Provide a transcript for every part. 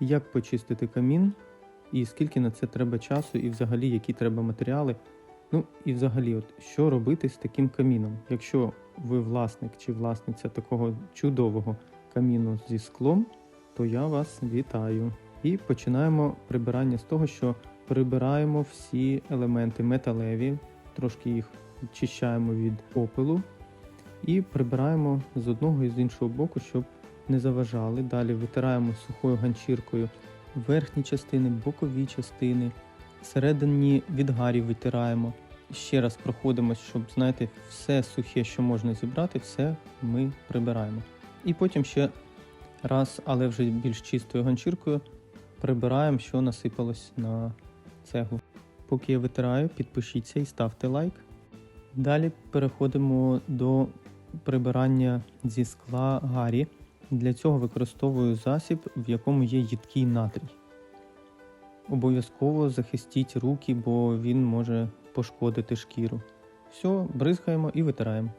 як почистити камін, і скільки на це треба часу, і взагалі які треба матеріали. Ну і взагалі, от що робити з таким каміном? Якщо ви власник чи власниця такого чудового каміну зі склом, то я вас вітаю. І починаємо прибирання з того, що прибираємо всі елементи металеві, трошки їх очищаємо від попелу і прибираємо з одного і з іншого боку, щоб не заважали. Далі витираємо сухою ганчіркою верхні частини, бокові частини, всередині відгарів витираємо. Ще раз проходимось, щоб, знаєте, все сухе, що можна зібрати, все ми прибираємо. І потім ще раз, але вже більш чистою ганчіркою, прибираємо, що насипалось на цеглу. Поки я витираю, підпишіться і ставте лайк. Далі переходимо до прибирання зі скла гарі. Для цього використовую засіб, в якому є їдкий натрій. Обов'язково захистіть руки, бо він може пошкодити шкіру. Все, бризгаємо і витираємо.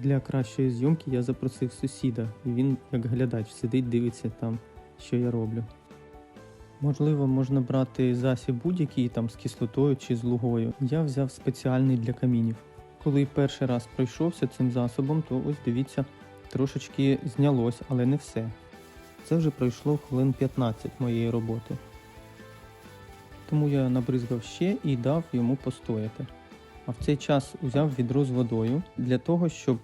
Для кращої зйомки я запросив сусіда, і він, як глядач, сидить, дивиться там, що я роблю. Можливо, можна брати засіб будь-який там з кислотою чи з лугою. Я взяв спеціальний для камінів. Коли перший раз пройшовся цим засобом, то ось дивіться, трошечки знялось, але не все. Це вже пройшло хвилин 15 моєї роботи. Тому я набризгав ще і дав йому постояти. А в цей час узяв відро з водою для того, щоб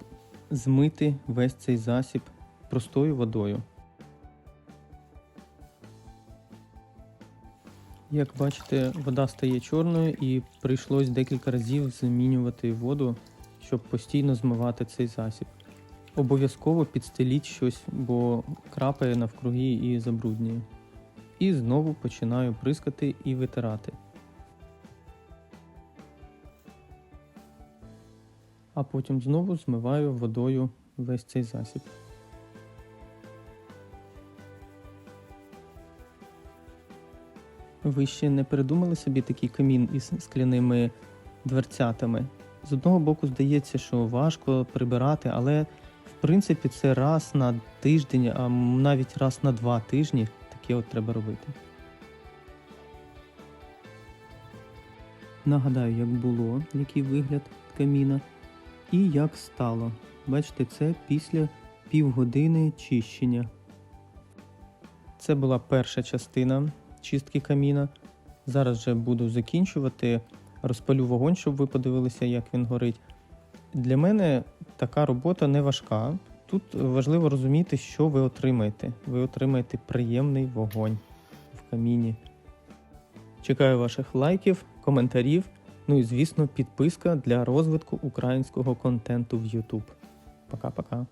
змити весь цей засіб простою водою. Як бачите, вода стає чорною і прийшлось декілька разів змінювати воду, щоб постійно змивати цей засіб. Обов'язково підстеліть щось, бо крапає навкруги і забруднює. І знову починаю прискати і витирати. А потім знову змиваю водою весь цей засіб. Ви ще не придумали собі такий камін із скляними дверцятами? З одного боку, здається, що важко прибирати, але в принципі це раз на тиждень, а навіть раз на два тижні таке от треба робити. Нагадаю, як було, який вигляд каміна, і як стало. Бачите, це після півгодини чищення. Це була перша частина чистки каміна. Зараз вже буду закінчувати. Розпалю вогонь, щоб ви подивилися, як він горить. Для мене така робота не важка. Тут важливо розуміти, що ви отримаєте. Ви отримаєте приємний вогонь в каміні. Чекаю ваших лайків, коментарів, ну і, звісно, підписка для розвитку українського контенту в YouTube. Пока-пока.